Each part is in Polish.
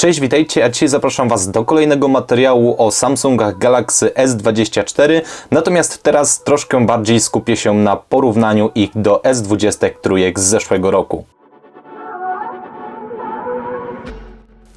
Cześć, witajcie, a dzisiaj zapraszam Was do kolejnego materiału o Samsungach Galaxy S24, natomiast teraz troszkę bardziej skupię się na porównaniu ich do S20 trójek z zeszłego roku.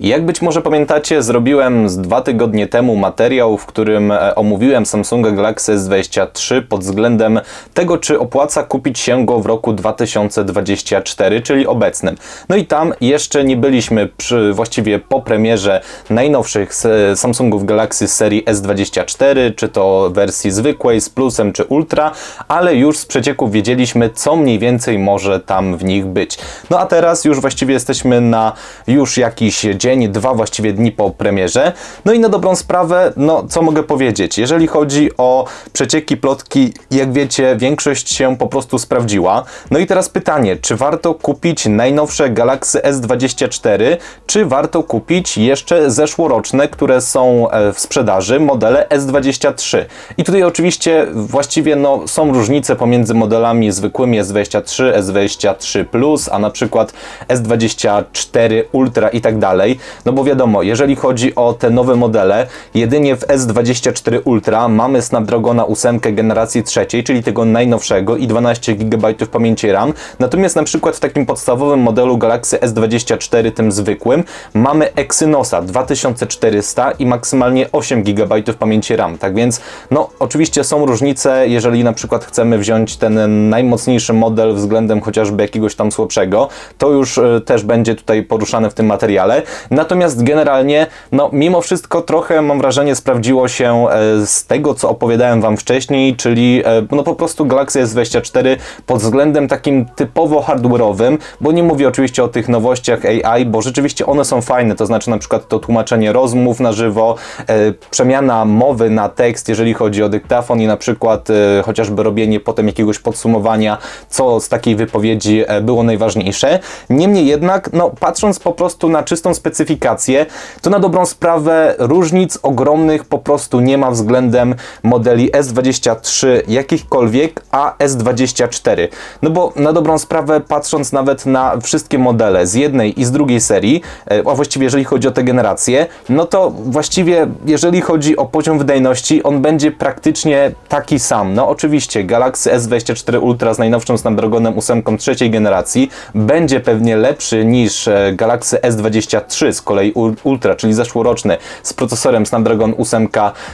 Jak być może pamiętacie, zrobiłem z dwa tygodnie temu materiał, w którym e, omówiłem Samsunga Galaxy S23 pod względem tego, czy opłaca kupić się go w roku 2024, czyli obecnym. No i tam jeszcze nie byliśmy przy, właściwie po premierze najnowszych Samsungów Galaxy serii S24, czy to wersji zwykłej z plusem czy ultra, ale już z przecieków wiedzieliśmy, co mniej więcej może tam w nich być. No a teraz już właściwie jesteśmy na już jakiś dzień, dwa właściwie dni po premierze. No i na dobrą sprawę, no co mogę powiedzieć? Jeżeli chodzi o przecieki, plotki, jak wiecie, większość się po prostu sprawdziła. No i teraz pytanie, czy warto kupić najnowsze Galaxy S24, czy warto kupić jeszcze zeszłoroczne, które są e, w sprzedaży, modele S23. I tutaj oczywiście właściwie no, są różnice pomiędzy modelami zwykłymi S23, S23 Plus, a na przykład S24 Ultra i tak dalej. No bo wiadomo, jeżeli chodzi o te nowe modele, jedynie w S24 Ultra mamy Snapdragona 8 generacji trzeciej, czyli tego najnowszego i 12 GB pamięci RAM. Natomiast na przykład w takim podstawowym modelu Galaxy S24, tym zwykłym, mamy Exynosa 2400 i maksymalnie 8 GB pamięci RAM. Tak więc, no oczywiście są różnice, jeżeli na przykład chcemy wziąć ten najmocniejszy model względem chociażby jakiegoś tam słabszego, to już e, też będzie tutaj poruszane w tym materiale. Natomiast generalnie, no mimo wszystko trochę mam wrażenie sprawdziło się e, z tego, co opowiadałem Wam wcześniej, czyli e, no po prostu Galaxy S24 pod względem takim typowo hardware'owym, bo nie mówię oczywiście o tych nowościach AI, bo rzeczywiście one są fajne, to znaczy na przykład to tłumaczenie rozmów na żywo, e, przemiana mowy na tekst, jeżeli chodzi o dyktafon i na przykład chociażby robienie potem jakiegoś podsumowania, co z takiej wypowiedzi było najważniejsze. Niemniej jednak, no patrząc po prostu na czystą specyfikację, to na dobrą sprawę różnic ogromnych po prostu nie ma względem modeli S23 jakichkolwiek, a S24. No bo na dobrą sprawę, patrząc nawet na wszystkie modele z jednej i z drugiej serii, e, a właściwie jeżeli chodzi o te generacje, no to właściwie jeżeli chodzi o poziom wydajności, on będzie praktycznie taki sam. No oczywiście Galaxy S24 Ultra z najnowszym Snapdragonem 8 trzeciej generacji będzie pewnie lepszy niż e, Galaxy S23 z kolei ul- Ultra, czyli zeszłoroczny z procesorem Snapdragon 8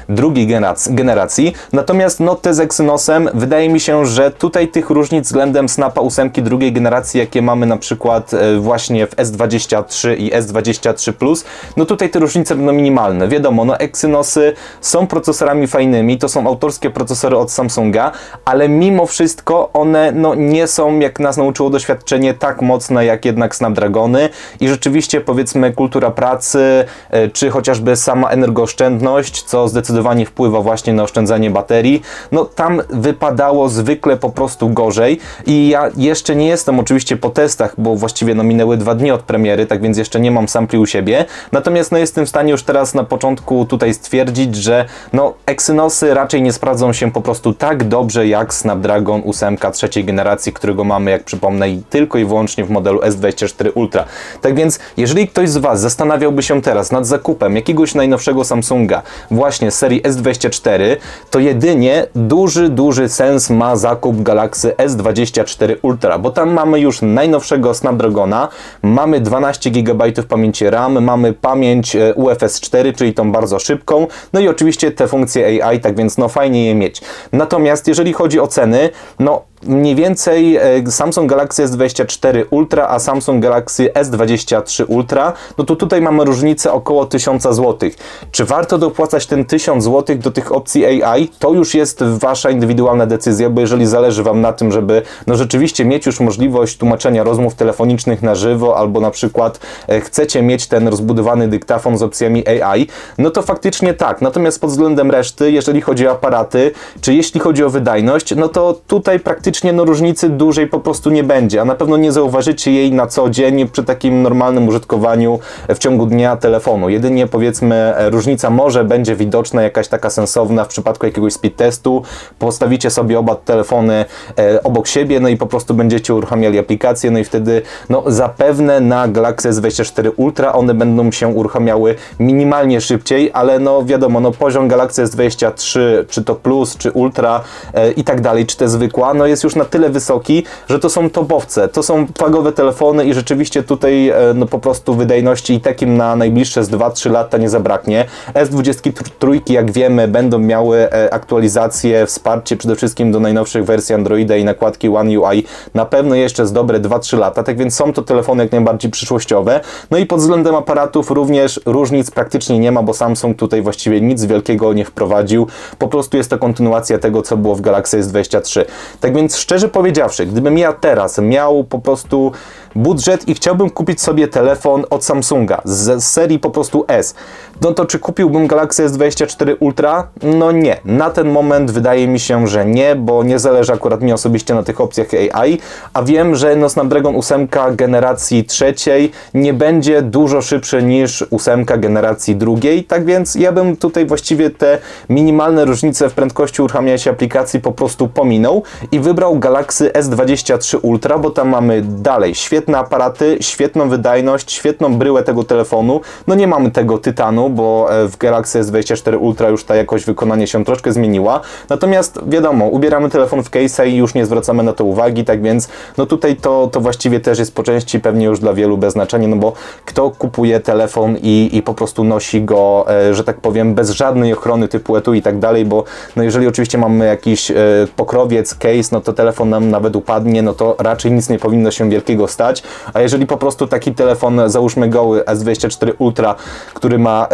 drugiej generac- generacji. Natomiast no te z Exynosem wydaje mi się, że tutaj tych różnic względem Snapa 8 drugiej generacji, jakie mamy na przykład e, właśnie w S23 i S23 Plus, no tutaj te różnice będą minimalne. Wiadomo, no Exynosy są procesorami fajnymi, to są autorskie procesory od Samsunga, ale mimo wszystko one no nie są, jak nas nauczyło doświadczenie, tak mocne jak jednak Snapdragony i rzeczywiście powiedzmy kultura pracy, e, czy chociażby sama energooszczędność, co zdecydowanie wpływa właśnie na oszczędzanie baterii, no tam wypadało zwykle po prostu gorzej i ja jeszcze nie jestem oczywiście po testach, bo właściwie no minęły dwa dni od premiery, tak więc jeszcze nie mam sampli u siebie, natomiast no jestem w stanie już teraz na początku tutaj stwierdzić, że no Exynosy raczej nie sprawdzą się po prostu tak dobrze jak Snapdragon 8 trzeciej generacji, którego mamy, jak przypomnę, tylko i wyłącznie w modelu S24 Ultra. Tak więc, jeżeli ktoś z Was zastanawiałby się teraz nad zakupem jakiegoś najnowszego Samsunga właśnie serii S24, to jedynie duży, duży sens ma zakup Galaxy S24 Ultra, bo tam mamy już najnowszego Snapdragona, mamy 12 GB pamięci RAM, mamy pamięć e, UFS 4, czyli tą bardzo szybką, no i oczywiście te funkcje AI, tak więc no fajnie je mieć. Natomiast jeżeli chodzi o ceny, no mniej więcej e, Samsung Galaxy S24 Ultra, a Samsung Galaxy S23 Ultra, no to tutaj mamy różnicę około 1000 zł. Czy warto dopłacać ten 1000 zł do tych opcji AI? To już jest Wasza indywidualna decyzja, bo jeżeli zależy Wam na tym, żeby no rzeczywiście mieć już możliwość tłumaczenia rozmów telefonicznych na żywo, albo na przykład e, chcecie mieć ten rozbudowany dyktafon z opcjami AI, no to faktycznie tak. Natomiast pod względem reszty, jeżeli chodzi o aparaty, czy jeśli chodzi o wydajność, no to tutaj praktycznie faktycznie no różnicy dużej po prostu nie będzie, a na pewno nie zauważycie jej na co dzień przy takim normalnym użytkowaniu w ciągu dnia telefonu. Jedynie powiedzmy różnica może będzie widoczna jakaś taka sensowna w przypadku jakiegoś speed testu. Postawicie sobie oba telefony e, obok siebie, no i po prostu będziecie uruchamiali aplikację, no i wtedy no zapewne na Galaxy S24 Ultra one będą się uruchamiały minimalnie szybciej, ale no wiadomo, no poziom Galaxy S23, czy to Plus, czy Ultra e, i tak dalej, czy te zwykła, no jest już na tyle wysoki, że to są topowce, to są flagowe telefony i rzeczywiście tutaj e, no po prostu wydajności i takim na najbliższe z 2-3 lata nie zabraknie. S23 jak wiemy będą miały e, aktualizację, wsparcie przede wszystkim do najnowszych wersji Androida i nakładki One UI na pewno jeszcze z dobre 2-3 lata, tak więc są to telefony jak najbardziej przyszłościowe. No i pod względem aparatów również różnic praktycznie nie ma, bo Samsung tutaj właściwie nic wielkiego nie wprowadził. Po prostu jest to kontynuacja tego, co było w Galaxy S23. Tak więc szczerze powiedziawszy, gdybym ja teraz miał po prostu budżet i chciałbym kupić sobie telefon od Samsunga z serii po prostu S, no to czy kupiłbym Galaxy S24 Ultra? No nie. Na ten moment wydaje mi się, że nie, bo nie zależy akurat mi osobiście na tych opcjach AI, a wiem, że no Snapdragon 8 generacji trzeciej nie będzie dużo szybszy niż 8 generacji drugiej, tak więc ja bym tutaj właściwie te minimalne różnice w prędkości uruchamiania się aplikacji po prostu pominął i wybrał Galaxy S23 Ultra, bo tam mamy dalej świetne aparaty, świetną wydajność, świetną bryłę tego telefonu. No nie mamy tego tytanu, bo e, w Galaxy S24 Ultra już ta jakość wykonania się troszkę zmieniła. Natomiast wiadomo, ubieramy telefon w case i już nie zwracamy na to uwagi, tak więc no tutaj to, to właściwie też jest po części pewnie już dla wielu bez znaczenia, no bo kto kupuje telefon i, i po prostu nosi go, e, że tak powiem, bez żadnej ochrony typu etu i tak dalej, bo no jeżeli oczywiście mamy jakiś e, pokrowiec, case, no to telefon nam nawet upadnie, no to raczej nic nie powinno się wielkiego stać, a jeżeli po prostu taki telefon, załóżmy goły S24 Ultra, który ma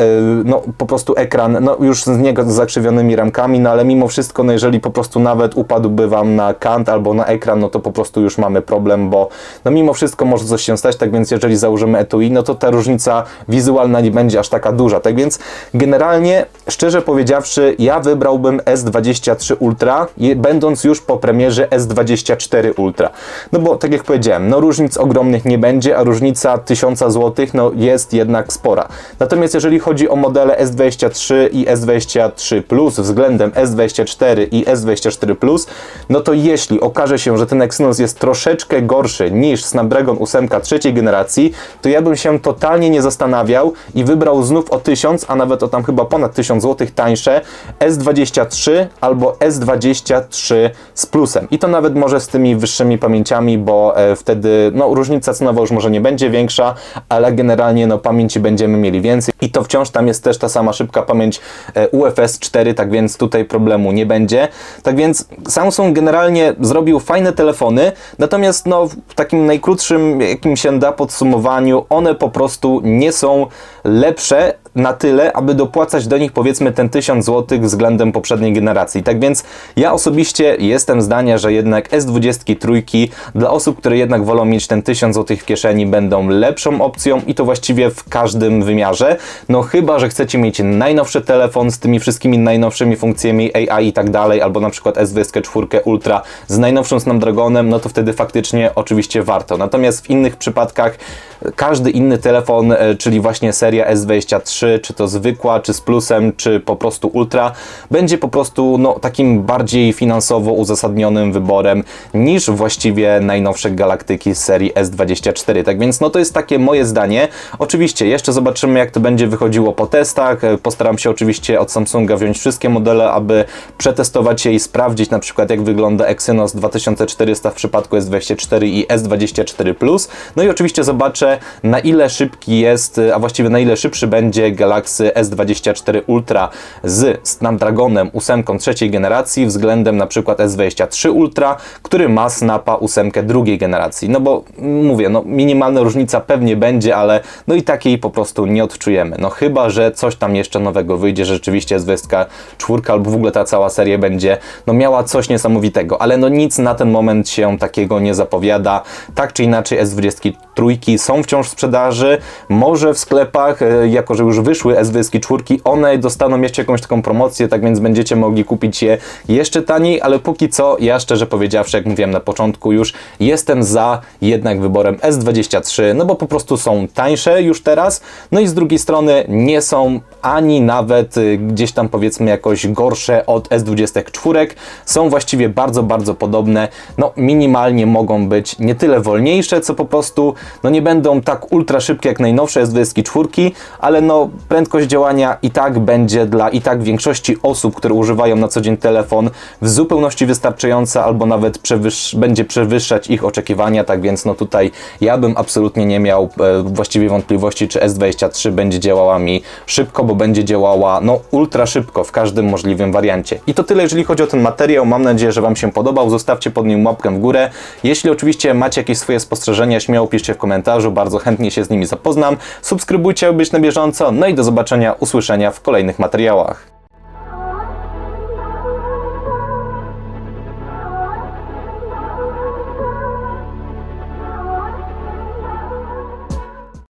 no po prostu ekran, no już z niego z zakrzywionymi ramkami, no ale mimo wszystko, no jeżeli po prostu nawet upadłby Wam na kant albo na ekran, no to po prostu już mamy problem, bo no mimo wszystko może coś się stać, tak więc jeżeli założymy etui, no to ta różnica wizualna nie będzie aż taka duża, tak więc generalnie, szczerze powiedziawszy, ja wybrałbym S23 Ultra, będąc już po premierze S24 Ultra, no bo tak jak powiedziałem, no różnic ogromnych nie będzie, a różnica 1000 zł, no jest jednak spora. Natomiast jeżeli chodzi o modele S23 i S23 Plus względem S24 i S24 Plus, no to jeśli okaże się, że ten Exynos jest troszeczkę gorszy niż Snapdragon 8 trzeciej generacji, to ja bym się totalnie nie zastanawiał i wybrał znów o 1000, a nawet o tam chyba ponad 1000 zł tańsze S23 albo S23 z plusem. I to nawet może z tymi wyższymi pamięciami, bo e, wtedy no, różnica cenowa już może nie będzie większa, ale generalnie no, pamięci będziemy mieli więcej. I to wciąż tam jest też ta sama szybka pamięć e, UFS 4, tak więc tutaj problemu nie będzie. Tak więc Samsung generalnie zrobił fajne telefony, natomiast no, w takim najkrótszym, jakim się da podsumowaniu, one po prostu nie są lepsze na tyle, aby dopłacać do nich powiedzmy ten 1000 zł względem poprzedniej generacji. Tak więc ja osobiście jestem zdania, że jednak S23 dla osób, które jednak wolą mieć ten 1000 zł w kieszeni będą lepszą opcją i to właściwie w każdym wymiarze. No chyba, że chcecie mieć najnowszy telefon z tymi wszystkimi najnowszymi funkcjami AI i tak dalej, albo na przykład S24 Ultra z najnowszym Snapdragonem, no to wtedy faktycznie oczywiście warto. Natomiast w innych przypadkach każdy inny telefon, e, czyli właśnie seria S23, czy to zwykła, czy z plusem, czy po prostu ultra, będzie po prostu no, takim bardziej finansowo uzasadnionym wyborem niż właściwie najnowsze galaktyki z serii S24. Tak więc no to jest takie moje zdanie. Oczywiście jeszcze zobaczymy jak to będzie wychodziło po testach. Postaram się oczywiście od Samsunga wziąć wszystkie modele, aby przetestować je i sprawdzić na przykład jak wygląda Exynos 2400 w przypadku S24 i S24 Plus. No i oczywiście zobaczę na ile szybki jest, a właściwie na ile szybszy będzie Galaxy S24 Ultra z Snapdragonem 8 trzeciej generacji względem na przykład S23 Ultra, który ma Snapa 8 drugiej generacji. No bo mówię, no minimalna różnica pewnie będzie, ale no i takiej po prostu nie odczujemy. No chyba, że coś tam jeszcze nowego wyjdzie, że rzeczywiście S24 albo w ogóle ta cała seria będzie no miała coś niesamowitego, ale no nic na ten moment się takiego nie zapowiada. Tak czy inaczej S23 są wciąż w sprzedaży, może w sklepach, e, jako że już wyszły S24, one dostaną jeszcze jakąś taką promocję, tak więc będziecie mogli kupić je jeszcze taniej, ale póki co, ja szczerze powiedziawszy, jak mówiłem na początku już, jestem za jednak wyborem S23, no bo po prostu są tańsze już teraz, no i z drugiej strony nie są ani nawet y, gdzieś tam powiedzmy jakoś gorsze od S24, są właściwie bardzo, bardzo podobne, no minimalnie mogą być nie tyle wolniejsze, co po prostu, no nie będą tak ultra szybkie jak najnowsze S24, ale no prędkość działania i tak będzie dla i tak większości osób, które używają na co dzień telefon w zupełności wystarczająca albo nawet przewyż, będzie przewyższać ich oczekiwania, tak więc no tutaj ja bym absolutnie nie miał e, właściwie wątpliwości, czy S23 będzie działała mi szybko, bo będzie działała no ultra szybko w każdym możliwym wariancie. I to tyle, jeżeli chodzi o ten materiał. Mam nadzieję, że Wam się podobał. Zostawcie pod nim łapkę w górę. Jeśli oczywiście macie jakieś swoje spostrzeżenia, śmiało piszcie w komentarzu, bardzo chętnie się z nimi zapoznam. Subskrybujcie, aby być na bieżąco. No i do zobaczenia, usłyszenia w kolejnych materiałach.